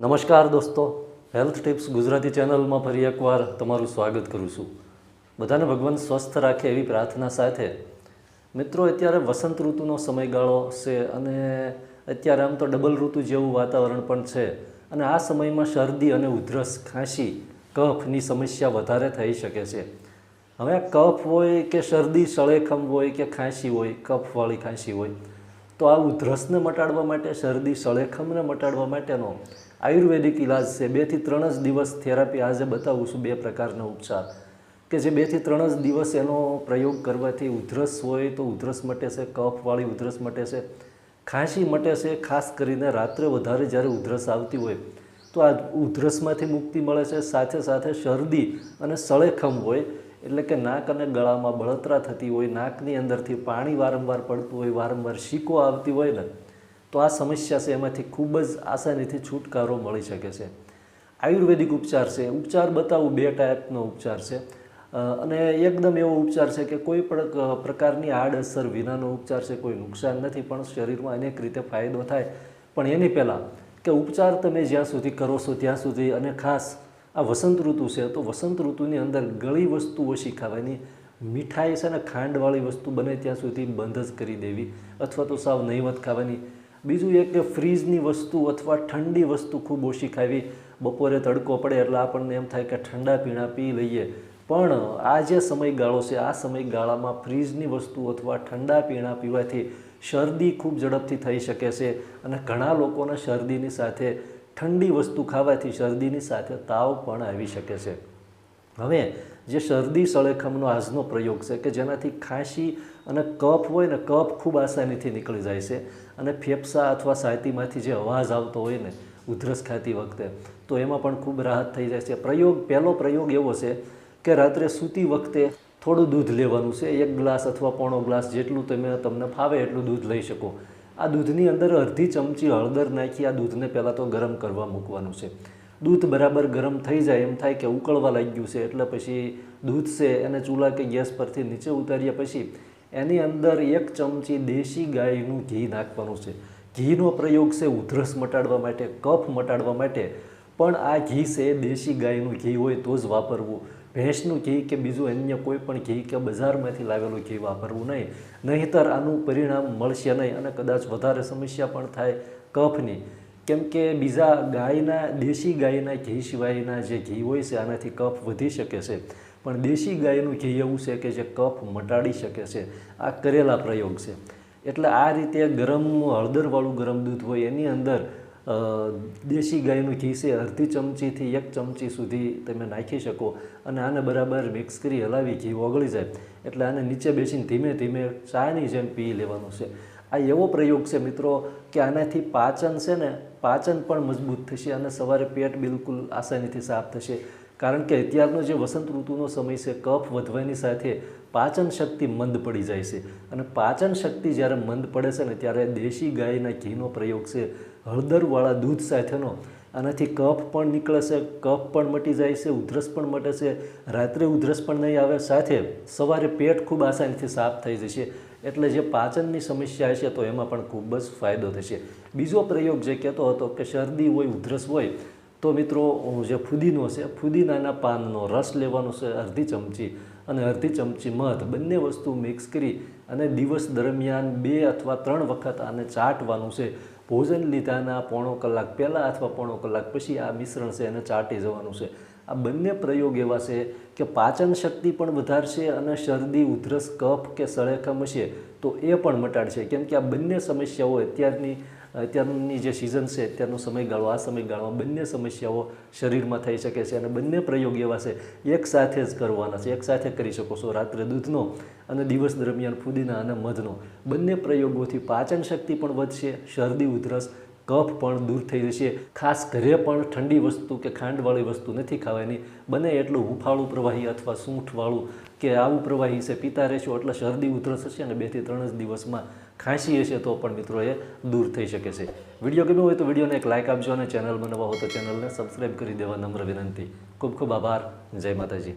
નમસ્કાર દોસ્તો. Health tips Gujarati ચેનલમાં ફરી એકવાર તમારું સ્વાગત કરું છું. બધાને ભગવાન સ્વસ્થ રાખે એવી પ્રાર્થના સાથે. મિત્રો, અત્યારે વસંત ઋતુનો સમયગાળો છે અને અત્યારે આમ તો ડબલ ઋતુ જેવું વાતાવરણ પણ છે. અને આ સમયમાં શરદી અને ઉધરસ, ખાંસી, કફની સમસ્યા વધારે થઈ શકે છે. હવે આ કફ હોય કે શરદી, સળેખમ હોય કે ખાંસી હોય, કફવાળી ખાંસી હોય, તો આ ઉધરસને મટાડવા માટે, શરદી, સળેખમને મટાડવા માટેનો આયુર્વેદિક ઇલાજ છે. બેથી ત્રણ જ દિવસ થેરાપી આજે બતાવું છું બે પ્રકારનો ઉપચાર. કે જે બેથી ત્રણ જ દિવસ એનો પ્રયોગ કરવાથી ઉધરસ હોય તો ઉધરસ મટે છે કફવાળી ઉધરસ મટે છે, ખાંસી મટે છે, ખાસ કરીને રાત્રે વધારે જ્યારે ઉધરસ આવતી હોય તો આ ઉધરસમાંથી મુક્તિ મળે છે. સાથે સાથે શરદી અને સળેખમ હોય એટલે કે નાક અને ગળામાં બળતરા થતી હોય, નાકની અંદરથી પાણી વારંવાર પડતું હોય, વારંવાર શીકો આવતી હોય ને તો આ સમસ્યા છે, એમાંથી ખૂબ જ આસાનીથી છુટકારો મળી શકે છે. આયુર્વેદિક ઉપચાર છે, ઉપચાર બતાવું બે ટાઈપનો ઉપચાર છે. અને એકદમ એવો ઉપચાર છે કે કોઈ પણ પ્રકારની આડઅસર વિનાનો ઉપચાર છે, કોઈ નુકસાન નથી, પણ શરીરમાં અનેક રીતે ફાયદો થાય. પણ એની પહેલાં કે ઉપચાર તમે જ્યાં સુધી કરો છો, ત્યાં સુધી અને ખાસ આ વસંત ઋતુ છે, તો વસંત ઋતુની અંદર ગળી વસ્તુ ઓછી ખાવાની મીઠાઈ છે ને ખાંડવાળી વસ્તુ બને ત્યાં સુધી બંધ જ કરી દેવી, અથવા તો સાવ નહીવત ખાવાની. બીજું એક કે ફ્રીજની વસ્તુ અથવા ઠંડી વસ્તુ ખૂબ ઓછી ખાવી. બપોરે તડકો પડે એટલે આપણને એમ થાય કે ઠંડા પીણા પી લઈએ. પણ આ જે સમયગાળો છે, આ સમયગાળામાં ફ્રીજની વસ્તુ અથવા ઠંડા પીણા પીવાથી શરદી ખૂબ ઝડપથી થઈ શકે છે અને ઘણા લોકોને શરદીની સાથે ઠંડી વસ્તુ ખાવાથી શરદીની સાથે તાવ પણ આવી શકે છે. હવે જે શરદી, સળેખમનો આજનો પ્રયોગ છે કે જેનાથી ખાંસી અને કફ હોય ને કફ ખૂબ આસાનીથી નીકળી જાય છે અને ફેફસા અથવા સાયતીમાંથી જે અવાજ આવતો હોય ને ઉધરસ ખાતી વખતે, તો એમાં પણ ખૂબ રાહત થઈ જાય છે. પ્રયોગ, પહેલો પ્રયોગ એવો છે કે રાત્રે સૂતી વખતે થોડું દૂધ લેવાનું છે, એક ગ્લાસ અથવા પોણો ગ્લાસ જેટલું તમે તમને ફાવે એટલું દૂધ લઈ શકો. આ દૂધની અંદર અડધી ચમચી હળદર નાખી આ દૂધને પહેલાં તો ગરમ કરવા મૂકવાનું છે. દૂધ બરાબર ગરમ થઈ જાય, એમ થાય કે ઉકળવા લાગ્યું છે, એટલે પછી દૂધ છે એને ચૂલા કે ગેસ પરથી નીચે ઉતાર્યા પછી એની અંદર એક ચમચી દેશી ગાયનું ઘી નાખવાનું છે. ઘીનો પ્રયોગ છે ઉધરસ મટાડવા માટે, કફ મટાડવા માટે, પણ આ ઘી છે દેશી ગાયનું ઘી હોય તો જ વાપરવું. ભેંસનું ઘી કે બીજું અન્ય કોઈ પણ ઘી કે બજારમાંથી લાવેલું ઘી વાપરવું નહીં. નહીંતર આનું પરિણામ મળશે નહીં અને કદાચ વધારે સમસ્યા પણ થાય કફની. કેમ કે બીજા ગાયના, દેશી ગાયના ઘી સિવાયના જે ઘી હોય છે, આનાથી કફ વધી શકે છે. પણ દેશી ગાયનું ઘી એવું છે કે જે કફ મટાડી શકે છે. આ કરેલા પ્રયોગ છે. એટલે આ રીતે ગરમ હળદરવાળું ગરમ દૂધ હોય, એની અંદર દેશી ગાયનું ઘી છે, અડધી ચમચીથી એક ચમચી સુધી તમે નાખી શકો અને આને બરાબર મિક્સ કરી હલાવી ઘી ઓગળી જાય. એટલે આને નીચે બેસીને ધીમે ધીમે ચાની જેમ પી લેવાનું છે. આ એવો પ્રયોગ છે મિત્રો કે આનાથી પાચન છે ને, પાચન પણ મજબૂત થશે અને સવારે પેટ બિલકુલ આસાનીથી સાફ થશે. કારણ કે અત્યારનો જે વસંત ઋતુનો સમય છે, કફ વધવાની સાથે પાચન શક્તિ મંદ પડી જાય છે. અને પાચન શક્તિ જ્યારે મંદ પડે છે ને, ત્યારે દેશી ગાયના ઘીનો પ્રયોગ છે હળદરવાળા દૂધ સાથેનો. આનાથી કફ પણ નીકળે છે, કફ પણ મટી જાય છે, ઉધરસ પણ મટે છે. રાત્રે ઉધરસ પણ નહીં આવે, સાથે સવારે પેટ ખૂબ આસાનીથી સાફ થઈ જશે. એટલે જે પાચનની સમસ્યા છે તો એમાં પણ ખૂબ જ ફાયદો થશે. બીજો પ્રયોગ જે કહેતો હતો કે શરદી હોય, ઉધરસ હોય તો મિત્રો જે ફુદીનો છે, ફુદીનાના પાનનો રસ લેવાનો છે, અડધી ચમચી. અને અડધી ચમચી મધ, બંને વસ્તુ મિક્સ કરી અને દિવસ દરમિયાન બે અથવા ત્રણ વખત આને ચાટવાનું છે. ભોજન લીધાના પોણો કલાક પહેલાં અથવા પોણો કલાક પછી આ મિશ્રણ છે, એને ચાટી જવાનું છે. આ બંને પ્રયોગ એવા છે કે પાચન શક્તિ પણ વધારશે અને શરદી, ઉધરસ, કફ કે સળેખમ હશે તો એ પણ મટાડશે. કેમ કે આ બંને સમસ્યાઓ અત્યારની અત્યારની જે સિઝન છે અત્યારનો સમયગાળો આ સમયગાળામાં બંને સમસ્યાઓ શરીરમાં થઈ શકે છે અને બંને પ્રયોગ એવા છે, એક સાથે જ કરવાના છે, એક સાથે કરી શકો છો, રાત્રે દૂધનો અને દિવસ દરમિયાન ફુદીના અને મધનો. બંને પ્રયોગોથી પાચન શક્તિ પણ વધશે, શરદી, ઉધરસ, કફ પણ દૂર થઈ જશે. ખાસ ઘરે પણ ઠંડી વસ્તુ કે ખાંડવાળી વસ્તુ નથી ખાવાની. બને એટલું હુંફાળું પ્રવાહી અથવા સૂંઠવાળું કે આવું પ્રવાહી છે, પીતા રહેશો એટલે શરદી, ઉધરસ હશે અને બેથી ત્રણ જ દિવસમાં ખાંસી હશે તો પણ મિત્રો એ દૂર થઈ શકે છે. વીડિયો ગમ્યો હોય તો વિડીયોને એક લાઇક આપજો અને ચેનલ બનાવવા હોય તો ચેનલને સબસ્ક્રાઈબ કરી દેવા નમ્ર વિનંતી. ખૂબ ખૂબ આભાર. જય માતાજી.